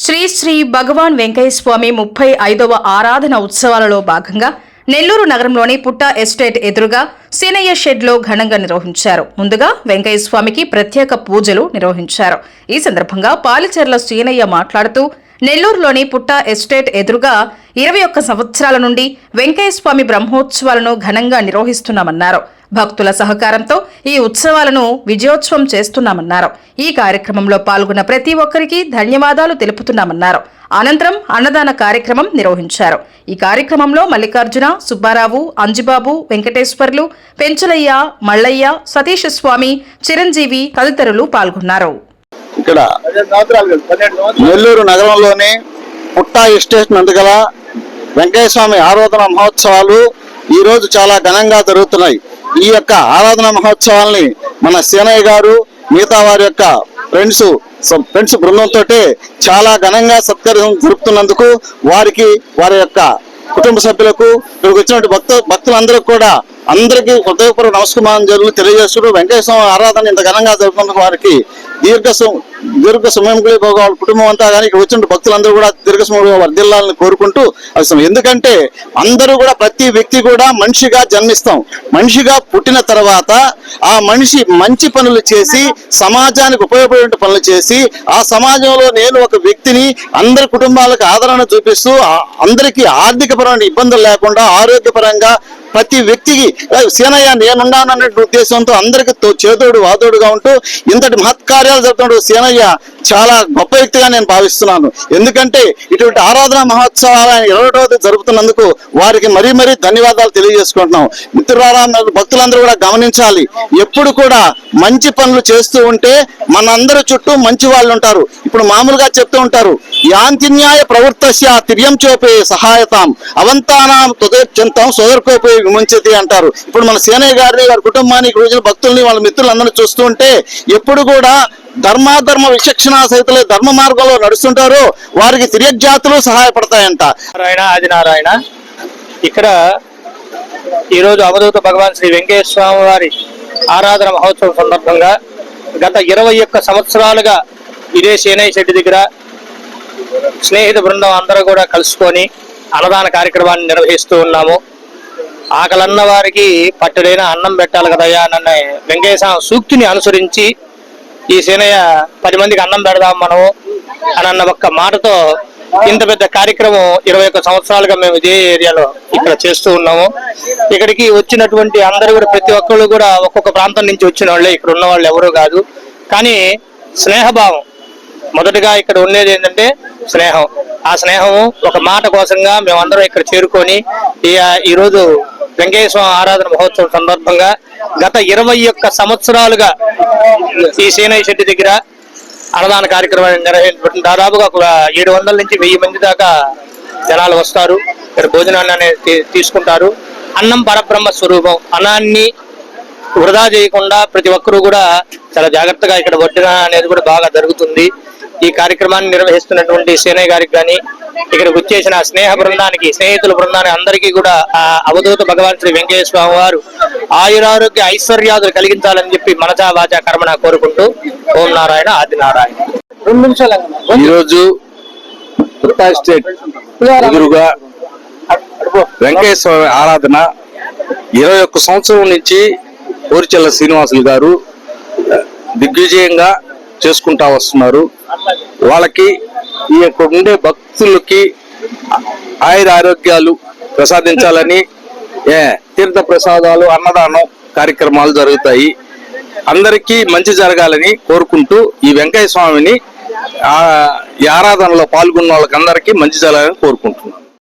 శ్రీ శ్రీ భగవాన్ వెంకయ్యస్వామి ముప్పై ఐదవ ఆరాధన ఉత్సవాలలో భాగంగా నెల్లూరు నగరంలోని పుట్ట ఎస్టేట్ ఎదురుగా సీనయ్య షెడ్లో ఘనంగా నిర్వహించారు. ముందుగా వెంకయ్యస్వామికి ప్రత్యేక పూజలు నిర్వహించారు. ఈ సందర్భంగా పాలిచెర్ల సీనయ్య మాట్లాడుతూ నెల్లూరులోని పుట్ట ఎస్టేట్ ఎదురుగా ఇరవై ఒక్క సంవత్సరాల నుండి వెంకయ్యస్వామి బ్రహ్మోత్సవాలను ఘనంగా నిర్వహిస్తున్నామన్నారు. భక్తుల సహకారంతో ఈ ఉత్సవాలను విజయోత్సవం చేస్తున్నామన్నారు. ఈ కార్యక్రమంలో పాల్గొన్న ప్రతి ఒక్కరికి ధన్యవాదాలు తెలుపుతున్నామన్నారు. అనంతరం అన్నదాన కార్యక్రమం నిర్వహించారు. ఈ కార్యక్రమంలో మల్లికార్జున సుబ్బారావు అంజిబాబు వెంకటేశ్వర్లు పెంచలయ్య మల్లయ్య సతీష్ స్వామి చిరంజీవి తదితరులు పాల్గొన్నారు. ఇక్కడ నెల్లూరు నగరంలోని పుట్టా ఎస్టేట్ నందుగల వెంకయ్య స్వామి ఆరాధన మహోత్సవాలు ఈ రోజు చాలా ఘనంగా జరుగుతున్నాయి. ఈ యొక్క ఆరాధన మహోత్సవాల్ని మన సేనయ్య గారు మిగతా వారి యొక్క ఫ్రెండ్స్ ఫ్రెండ్స్ బృందంతో చాలా ఘనంగా సత్కార్యం జరుపుతున్నందుకు వారికి వారి యొక్క కుటుంబ సభ్యులకు ఇక్కడికి వచ్చినటువంటి భక్తు భక్తులందరూ కూడా అందరికీ హృదయపూర్వక నమస్కారం జరుగుతూ తెలియజేస్తూ వెంకటేశ్వర ఆరాధన ఇంత ఘనంగా జరుపుతున్న వారికి దీర్ఘ సు- దీర్ఘ సమయం వాళ్ళ కుటుంబం అంతా కానీ ఇక్కడ వచ్చిన భక్తులందరూ కూడా దీర్ఘ సమయంలో వర్దిల్లాలని కోరుకుంటూ అవసరం ఎందుకంటే అందరూ కూడా ప్రతి వ్యక్తి కూడా మనిషిగా జన్మిస్తాం. మనిషిగా పుట్టిన తర్వాత ఆ మనిషి మంచి పనులు చేసి సమాజానికి ఉపయోగపడే పనులు చేసి ఆ సమాజంలో నేను ఒక వ్యక్తిని అందరి కుటుంబాలకు ఆదరణ చూపిస్తూ ఆ- అందరికీ ఆర్థికపరమైన ఇబ్బందులు లేకుండా ఆరోగ్యపరంగా ప్రతి వ్యక్తికి "ఏ, సీనయ్య నేనున్నాననే ఉద్దేశంతో అందరికి తో- చేదోడు వాదోడుగా ఉంటూ ఇంతటి మహత్కార్యాలు జరుగుతున్నాడు సీనయ్య చాలా గొప్ప వ్యక్తిగా నేను భావిస్తున్నాను. ఎందుకంటే ఇటువంటి ఆరాధన మహోత్సవాలు ఆయన ఇరవై రోజు జరుపుతున్నందుకు వారికి మరీ మరీ ధన్యవాదాలు తెలియజేసుకుంటున్నాం. మిత్రులారా భక్తులందరూ కూడా గమనించాలి. ఎప్పుడు కూడా మంచి పనులు చేస్తూ ఉంటే మనందరి చుట్టూ మంచి వాళ్ళు ఉంటారు. ఇప్పుడు మామూలుగా చెప్తూ ఉంటారు యాంతిన్యాయ ప్రవృత్తస్య తిర్యం చూపే సహాయతాం అవంతానాం తుదర్చంతం సోదరుకోపే విముంచతి అంటారు. ఇప్పుడు మన సేనయ్య గారిని వారి కుటుంబానికి రోజున భక్తుల్ని వాళ్ళ మిత్రులందరినీ చూస్తూ ఉంటే ఎప్పుడు కూడా ధర్మాధర్మ విచక్షణ సహితులే ధర్మ మార్గంలో నడుస్తుంటారో వారికి తిరియజ్జాతులు సహాయపడతాయంట. నారాయణ ఆదినారాయణ ఇక్కడ ఈరోజు అవధూత భగవాన్ శ్రీ వెంకటేశ్వర స్వామి వారి ఆరాధన మహోత్సవం సందర్భంగా గత ఇరవై ఒక్క సంవత్సరాలుగా ఇదే సేనయ్య శెట్టి దగ్గర స్నేహిత బృందం అందరూ కూడా కలుసుకొని అన్నదాన కార్యక్రమాన్ని నిర్వహిస్తూ ఉన్నాము. ఆకలన్న వారికి పట్టుడైన అన్నం పెట్టాలి కదయ్యా అన్న వెంకటేశ్వర సూక్తిని అనుసరించి ఈ సీనయ్య పది మందికి అన్నం పెడదాం మనము అని అన్న ఒక్క మాటతో ఇంత పెద్ద కార్యక్రమం ఇరవై ఒక్క సంవత్సరాలుగా మేము ఇదే ఏరియాలో ఇక్కడ చేస్తూ ఉన్నాము. ఇక్కడికి వచ్చినటువంటి అందరూ కూడా ప్రతి ఒక్కళ్ళు కూడా ఒక్కొక్క ప్రాంతం నుంచి వచ్చిన వాళ్ళే ఇక్కడ ఉన్న వాళ్ళు ఎవరూ కాదు. కానీ స్నేహభావం మొదటగా ఇక్కడ ఉండేది ఏంటంటే స్నేహం. ఆ స్నేహము ఒక మాట కోసంగా మేమందరం ఇక్కడ చేరుకొని ఈ ఈరోజు వెంకటేశ్వర ఆరాధన మహోత్సవం సందర్భంగా గత ఇరవై ఒక్క సంవత్సరాలుగా ఈ సీనయ్య శెట్టి దగ్గర అన్నదాన కార్యక్రమాన్ని నిర్వహించబడుతుంది. దాదాపుగా ఒక ఏడు వందల నుంచి వెయ్యి మంది దాకా జనాలు వస్తారు. ఇక్కడ భోజనాన్ని అనేది తీసుకుంటారు. అన్నం పరబ్రహ్మ స్వరూపం. అన్నాన్ని వృధా చేయకుండా ప్రతి ఒక్కరూ కూడా చాలా జాగ్రత్తగా ఇక్కడ వడ్డన అనేది కూడా బాగా జరుగుతుంది. ఈ కార్యక్రమాన్ని నిర్వహిస్తున్నటువంటి సేనయ్య గారికి కానీ ఇక్కడికి వచ్చేసిన స్నేహ బృందానికి స్నేహితుల బృందానికి అందరికీ కూడా ఆ అవధూత భగవాన్ శ్రీ వెంకటేశ్వర స్వామి వారు ఆయురారోగ్య ఐశ్వర్యాదులు కలిగించాలని చెప్పి మనసా వాచా కర్మణ కోరుకుంటూ ఓం నారాయణ ఆది నారాయణ. రెండు నిమిషాలు ఈరోజు స్టేట్ ఎదురుగా వెంకటేశ్వర ఆరాధన ఇరవై ఒక్క సంవత్సరం నుంచి ఊరిచెల్ల శ్రీనివాసులు గారు దిగ్విజయంగా చేసుకుంటా వస్తున్నారు. వాళ్ళకి ఈ యొక్క ఉండే భక్తులకి ఆయుర ఆరోగ్యాలు ప్రసాదించాలని ఏ తీర్థ ప్రసాదాలు అన్నదానం కార్యక్రమాలు జరుగుతాయి. అందరికీ మంచి జరగాలని కోరుకుంటూ ఈ వెంకయ్య స్వామిని ఆరాధనలో పాల్గొన్న వాళ్ళకి అందరికీ మంచి జరగాలని కోరుకుంటున్నాను